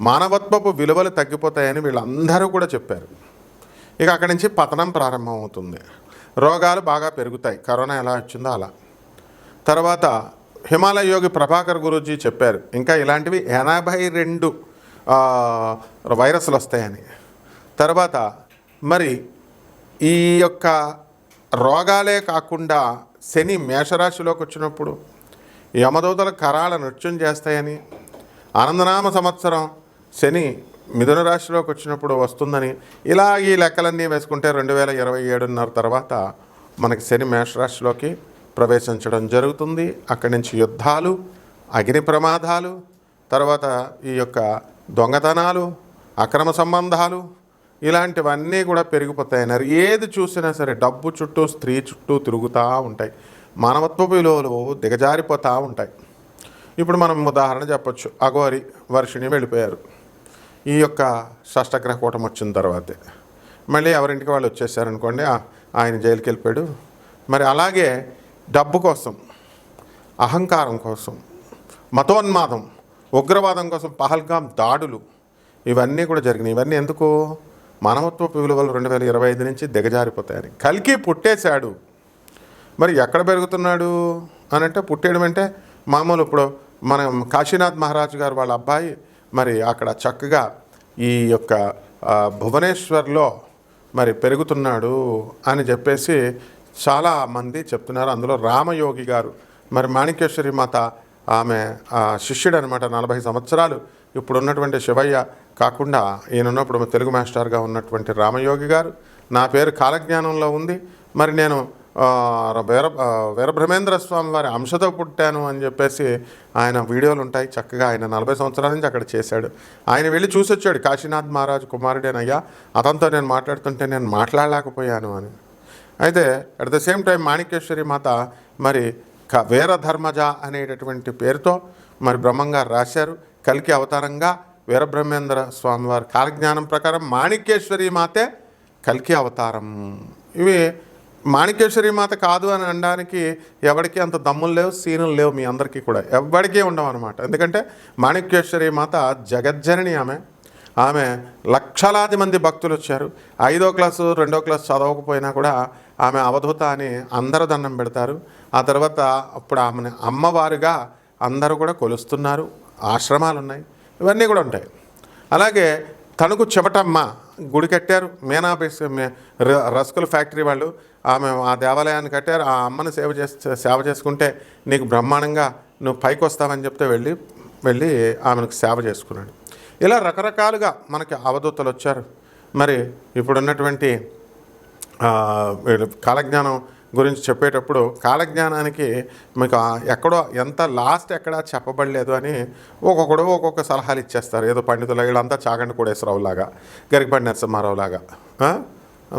మానవత్వపు విలువలు తగ్గిపోతాయని వీళ్ళందరూ కూడా చెప్పారు. ఇక అక్కడి నుంచి పతనం ప్రారంభమవుతుంది. రోగాలు బాగా పెరుగుతాయి. కరోనా ఎలా వచ్చిందో అలా. తర్వాత హిమాలయ యోగి ప్రభాకర్ గురూజీ చెప్పారు ఇంకా ఇలాంటివి ఎనభై రెండు వైరస్లు వస్తాయని. తర్వాత మరి ఈ యొక్క రోగాలే కాకుండా శని మేషరాశిలోకి వచ్చినప్పుడు యమదూతల కరాల నృత్యం చేస్తాయని ఆనందనామ సంవత్సరం శని మిథున రాశిలోకి వచ్చినప్పుడు వస్తుందని ఇలా ఈ లెక్కలన్నీ వేసుకుంటే రెండు వేల ఇరవై ఏడున్నర తర్వాత మనకి శని మేషరాశిలోకి ప్రవేశించడం జరుగుతుంది. అక్కడి నుంచి యుద్ధాలు అగ్ని ప్రమాదాలు తర్వాత ఈ యొక్క దొంగతనాలు అక్రమ సంబంధాలు ఇలాంటివన్నీ కూడా పెరిగిపోతాయన్నారు ఏది చూసినా సరే డబ్బు చుట్టూ స్త్రీ చుట్టూ తిరుగుతూ ఉంటాయి. మానవత్వ విలువలు దిగజారిపోతూ ఉంటాయి. ఇప్పుడు మనం ఉదాహరణ చెప్పొచ్చు. అఘోరి వర్షిణి వెళ్ళిపోయారు. ఈ యొక్క షష్టగ్రహ కూటం వచ్చిన తర్వాతే. మళ్ళీ ఎవరింటికి వాళ్ళు వచ్చేసారనుకోండి ఆయన జైలుకి వెళ్ళిపోయాడు మరి అలాగే డబ్బు కోసం అహంకారం కోసం మతోన్మాదం ఉగ్రవాదం కోసం పహల్గాం దాడులు ఇవన్నీ కూడా జరిగినాయి. ఇవన్నీ ఎందుకు? మానవత్వ విలువలు రెండు వేల ఇరవై ఐదు నుంచి దిగజారిపోతాయని. కలికి పుట్టేశాడు. మరి ఎక్కడ పెరుగుతున్నాడు అని అంటే పుట్టేయడం అంటే మామూలు ఇప్పుడు మనం కాశీనాథ్ మహారాజు గారు వాళ్ళ అబ్బాయి మరి అక్కడ చక్కగా ఈ యొక్క భువనేశ్వర్లో మరి పెరుగుతున్నాడు అని చెప్పేసి చాలా మంది చెప్తున్నారు. అందులో రామయోగి గారు మరి మాణిక్యేశ్వరి మాత ఆమె శిష్యుడు అనమాట నలభై సంవత్సరాలు. ఇప్పుడు ఉన్నటువంటి శివయ్య కాకుండా ఈయనున్నప్పుడు తెలుగు మాస్టర్గా ఉన్నటువంటి రామయోగి గారు. నా పేరు కాలజ్ఞానంలో ఉంది. మరి నేను వీర వీరబ్రహ్మేంద్ర స్వామి వారి అంశతో పుట్టాను అని చెప్పేసి ఆయన వీడియోలు ఉంటాయి. చక్కగా ఆయన నలభై సంవత్సరాల నుంచి అక్కడ చేశాడు. ఆయన వెళ్ళి చూసి వచ్చాడు కాశీనాథ్ మహారాజు కుమారుడేనయ్యా అతనితో నేను మాట్లాడుతుంటే నేను మాట్లాడలేకపోయాను అని. అయితే at the same time Manikyeshwari Mata మరి క వీర ధర్మజ అనేటటువంటి పేరుతో మరి బ్రహ్మంగారు రాశారు. కలికి అవతారంగా వీరబ్రహ్మేంద్ర స్వామివారి కాలజ్ఞానం ప్రకారం మాణిక్యేశ్వరి మాతే కల్కి అవతారం. ఇవి మాణిక్యేశ్వరి మాత కాదు అని అనడానికి ఎవరికి అంత దమ్ములు లేవు సీనులు లేవు మీ అందరికీ కూడా. ఎవరికీ ఉండవు అనమాట ఎందుకంటే మాణిక్యేశ్వరి మాత జగజ్జనని ఆమె. ఆమె లక్షలాది మంది భక్తులు వచ్చారు. ఐదో క్లాసు రెండో క్లాస్ చదవకపోయినా కూడా ఆమె అవధూత అని అందరూ దండం పెడతారు. ఆ తర్వాత అప్పుడు ఆమెను అమ్మవారుగా అందరూ కూడా కొలుస్తున్నారు. ఆశ్రమాలు ఉన్నాయి ఇవన్నీ కూడా ఉంటాయి. అలాగే తణుకు చెవటమ్మ గుడి కట్టారు. మేనా ర- రస్కుల ఫ్యాక్టరీ వాళ్ళు. ఆమె ఆ దేవాలయాన్ని కట్టారు. ఆ అమ్మని సేవ చేస్తే సేవ చేసుకుంటే నీకు బ్రహ్మాండంగా నువ్వు పైకి వస్తావని చెప్తే వెళ్ళి వెళ్ళి ఆమెకు సేవ చేసుకున్నాడు. ఇలా రకరకాలుగా మనకి అవధూతలు వచ్చారు. మరి ఇప్పుడున్నటువంటి కాలజ్ఞానం గురించి చెప్పేటప్పుడు కాలజ్ఞానానికి మీకు ఎక్కడో ఎంత లాస్ట్ ఎక్కడా చెప్పబడలేదు అని ఒక్కొక్కడు ఒక్కొక్క సలహాలు ఇచ్చేస్తారు. ఏదో పండితులు వీళ్ళంతా చాగండి కోడేశ్వరరావు లాగా గరికపండి నరసింహారావు లాగా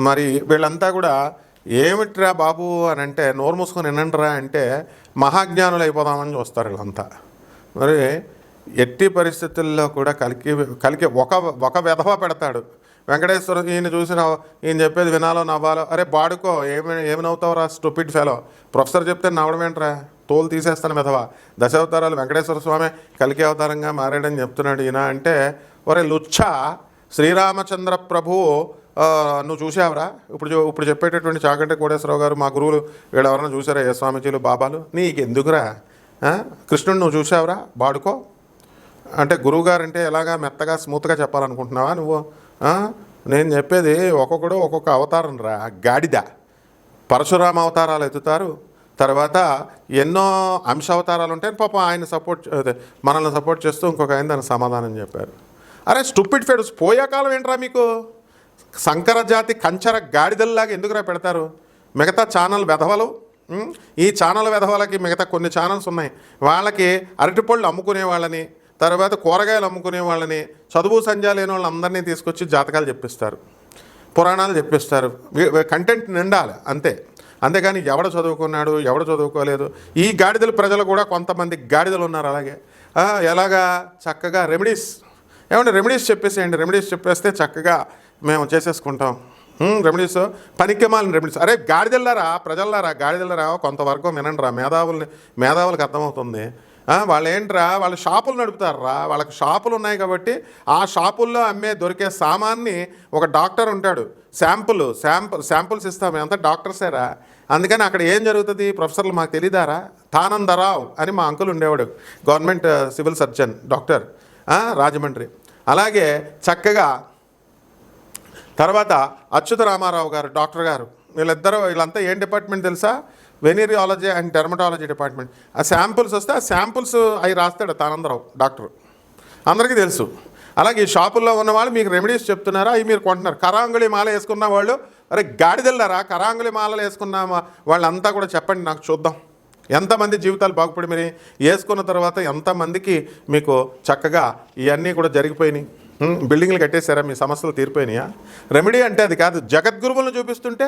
మరి వీళ్ళంతా కూడా ఏమిట్రా బాబు అని అంటే నోరు మూసుకొని వినండిరా అంటే మహాజ్ఞానులు అయిపోదామని చూస్తారు వీళ్ళంతా. మరి ఎట్టి పరిస్థితుల్లో కూడా కలికి కలికి ఒక ఒక విధవ పెడతాడు. వెంకటేశ్వర ఈయన చూసిన ఈయన చెప్పేది వినాలో నవ్వాలో అరే బాడుకో ఏమి ఏమినవుతావు రా స్టూపిడ్ ఫెలో. ప్రొఫెసర్ చెప్తే నవ్వడం ఏంట్రా? తోలు తీసేస్తాను మెదవా. దశావతారాలు వెంకటేశ్వర స్వామి కలికి అవతారంగా మారాడని చెప్తున్నాడు ఈయన అంటే ఒరే లుచ్చ శ్రీరామచంద్ర ప్రభు నువ్వు చూసావురా ఇప్పుడు ఇప్పుడు చెప్పేటటువంటి చాకంటే కోటేశ్వరరావు గారు మా గురువులు వీళ్ళు ఎవరైనా చూసారా ఏ స్వామీజీలు బాబాలు? నీకెందుకురా? ఎందుకురా కృష్ణుడు నువ్వు చూసావరా బాడుకో. అంటే గురువుగారు అంటే ఎలాగా మెత్తగా స్మూత్గా చెప్పాలనుకుంటున్నావా నువ్వు? నేను చెప్పేది ఒక్కొక్కడు ఒక్కొక్క అవతారం రా గాడిద. పరశురామ అవతారాలు ఎత్తుతారు. తర్వాత ఎన్నో అంశ అవతారాలు ఉంటాయి పాపం ఆయన సపోర్ట్ మనల్ని సపోర్ట్ చేస్తూ ఇంకొక ఆయన దానికి సమాధానం చెప్పారు. అరే స్టూపిడ్ ఫెడ్స్ పోయే కాలం ఏంట్రా మీకు? సంకర జాతి కంచర గాడిదల్లాగా ఎందుకురా పెడతారు? మిగతా ఛానల్ వెధవలు ఈ ఛానల్ వెధవలకి మిగతా కొన్ని ఛానల్స్ ఉన్నాయి. వాళ్ళకి అరటిపళ్ళు అమ్ముకునే వాళ్ళని తర్వాత కూరగాయలు అమ్ముకునే వాళ్ళని చదువు సంధ్య లేని వాళ్ళందరినీ తీసుకొచ్చి జాతకాలు చెప్పిస్తారు పురాణాలు చెప్పిస్తారు. కంటెంట్ నిండాలి అంతే. అంతేగాని ఎవడ చదువుకున్నాడు ఎవడ చదువుకోలేదు. ఈ గాడిదలు ప్రజలు కూడా కొంతమంది గాడిదలు ఉన్నారు అలాగే. ఎలాగా? చక్కగా రెమెడీస్ ఏమంటే రెమెడీస్ చెప్పేసేయండి. రెమెడీస్ చెప్పేస్తే చక్కగా మేము చేసేసుకుంటాం. రెమెడీస్ పనికిమాలిన రెమెడీస్ అరే గాడిదెళ్ళారా ప్రజల్లారా గాడిదెళ్ళారా కొంతవరకు వినండి రా. మేధావుల్ని మేధావులకు అర్థమవుతుంది. వాళ్ళు ఏంట్రా వాళ్ళ షాపులు నడుపుతారా వాళ్ళకి షాపులు ఉన్నాయి కాబట్టి ఆ షాపుల్లో అమ్మే దొరికే సామాన్ని ఒక డాక్టర్ ఉంటాడు. శాంపుల్ శాంపుల్ శాంపుల్స్ ఇస్తాం. అంతా డాక్టర్సేరా. అందుకని అక్కడ ఏం జరుగుతుంది? ప్రొఫెసర్లు మాకు తెలియదారా తానందరావు అని మా అంకుల్ ఉండేవాడు. Government civil surgeon doctor Rajahmundry. అలాగే చక్కగా తర్వాత అచ్యుత రామారావు గారు డాక్టర్ గారు. వీళ్ళిద్దరూ వీళ్ళంతా ఏం డిపార్ట్మెంట్ తెలుసా? వెనీరియాలజీ అండ్ డెర్మటాలజీ డిపార్ట్మెంట్ ఆ శాంపుల్స్ వస్తే ఆ శాంపుల్స్ అవి రాస్తాడు తానందరావు డాక్టర్. అందరికీ తెలుసు. అలాగే ఈ షాపుల్లో ఉన్న వాళ్ళు మీకు రెమెడీస్ చెప్తున్నారా? అవి మీరు కొంటున్నారు. కరాంగుళి మాల వేసుకున్న వాళ్ళు అరే గాడిదెళ్ళారా కరాంగుళి మాలలు వేసుకున్నామా వాళ్ళంతా కూడా చెప్పండి నాకు చూద్దాం. ఎంతమంది జీవితాలు బాగుపడి మరి? వేసుకున్న తర్వాత ఎంతమందికి మీకు చక్కగా ఇవన్నీ కూడా జరిగిపోయినాయి? బిల్డింగ్లు కట్టేశారా? మీ సమస్యలు తీరిపోయినాయా? రెమెడీ అంటే అది కాదు. జగద్గురువులను చూపిస్తుంటే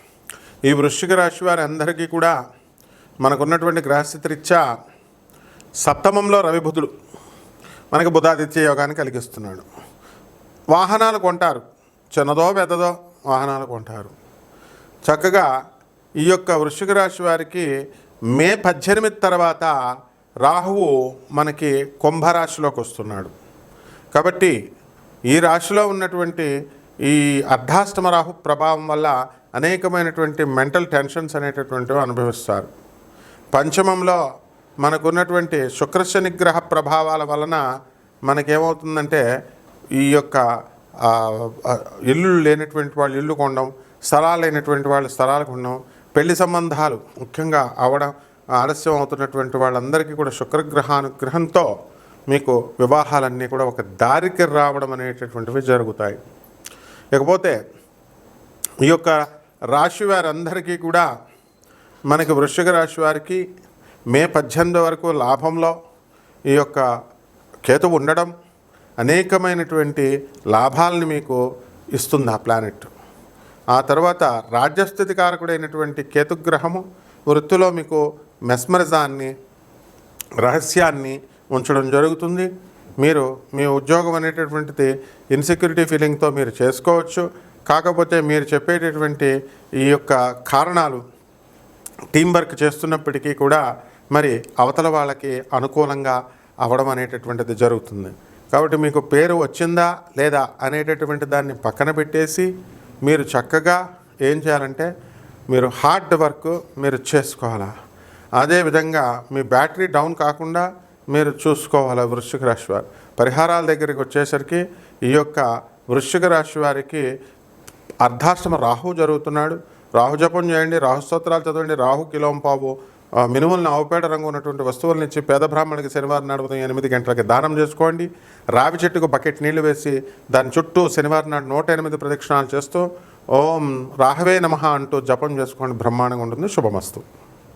ఈ వృశ్చిక రాశి వారి అందరికీ కూడా మనకున్నటువంటి గ్రహస్థితి సప్తమంలో రవిబుధుడు మనకి బుధాదిత్య యోగాన్ని కలిగిస్తున్నాడు. వాహనాలు కొంటారు. చిన్నదో పెద్దదో వాహనాలు కొంటారు. చక్కగా ఈ యొక్క వృశ్చిక రాశి వారికి మే పద్దెనిమిది తర్వాత రాహువు మనకి కుంభరాశిలోకి వస్తున్నాడు. కాబట్టి ఈ రాశిలో ఉన్నటువంటి ఈ అర్ధాష్టమ రాహు ప్రభావం వల్ల అనేకమైనటువంటి మెంటల్ టెన్షన్స్ అనేటటువంటివి అనుభవిస్తారు. పంచమంలో మనకున్నటువంటి శుక్రశని గ్రహ ప్రభావాల వలన మనకేమవుతుందంటే ఈ యొక్క ఇల్లు లేనటువంటి వాళ్ళు ఇల్లు కొనడం స్థలాలు లేనటువంటి వాళ్ళు స్థలాలు కొనడం పెళ్ళి సంబంధాలు ముఖ్యంగా అవడం ఆలస్యం అవుతున్నటువంటి వాళ్ళందరికీ కూడా శుక్రగ్రహానుగ్రహంతో మీకు వివాహాలన్నీ కూడా ఒక దారికి రావడం అనేటటువంటివి జరుగుతాయి. ఇకపోతే ఈ యొక్క రాశి వారందరికీ కూడా మనకి వృషిక రాశి వారికి మే పద్దెనిమిది వరకు లాభంలో ఈ యొక్క కేతు ఉండడం అనేకమైనటువంటి లాభాలని మీకు ఇస్తుంది ఆ ప్లానెట్ ఆ తర్వాత రాజ్యస్థితి కారకుడైనటువంటి కేతుగ్రహము వృత్తిలో మీకు మెస్మరిజాన్ని రహస్యాన్ని ఉంచడం జరుగుతుంది. మీరు మీ ఉద్యోగం అనేటటువంటిది ఇన్సెక్యూరిటీ ఫీలింగ్తో మీరు చేసుకోవచ్చు. కాకపోతే మీరు చెప్పేటటువంటి ఈ యొక్క కారణాలు టీం వర్క్ చేస్తున్నప్పటికీ కూడా మరి అవతల వాళ్ళకి అనుకూలంగా అవడం అనేటటువంటిది జరుగుతుంది. కాబట్టి మీకు పేరు వచ్చిందా లేదా అనేటటువంటి దాన్ని పక్కన పెట్టేసి మీరు చక్కగా ఏం చేయాలంటే మీరు హార్డ్ వర్క్ మీరు చేసుకోవాలా. అదేవిధంగా మీ బ్యాటరీ డౌన్ కాకుండా మీరు చూసుకోవాలి వృశ్చిక రాశి వారు. పరిహారాల దగ్గరికి వచ్చేసరికి ఈ యొక్క వృశ్చిక రాశి వారికి అర్ధాష్టమ రాహు జరుగుతున్నాడు. రాహు జపం చేయండి రాహు స్తోత్రాలు చదవండి రాహు కిలోంపావు పావు మినుములను ఆవుపేట రంగు ఉన్నటువంటి వస్తువులను ఇచ్చి పేద బ్రాహ్మణికి శనివారం నాడు ఉదయం ఎనిమిది గంటలకి దానం చేసుకోండి. రావి చెట్టుకు బకెట్ నీళ్ళు వేసి దాని చుట్టూ శనివారం నాడు నూట ఎనిమిది ప్రదక్షిణాలు చేస్తూ ఓం రాహవే నమః అంటూ జపం చేసుకోండి. బ్రహ్మాండంగా ఉంటుంది. శుభమస్తు.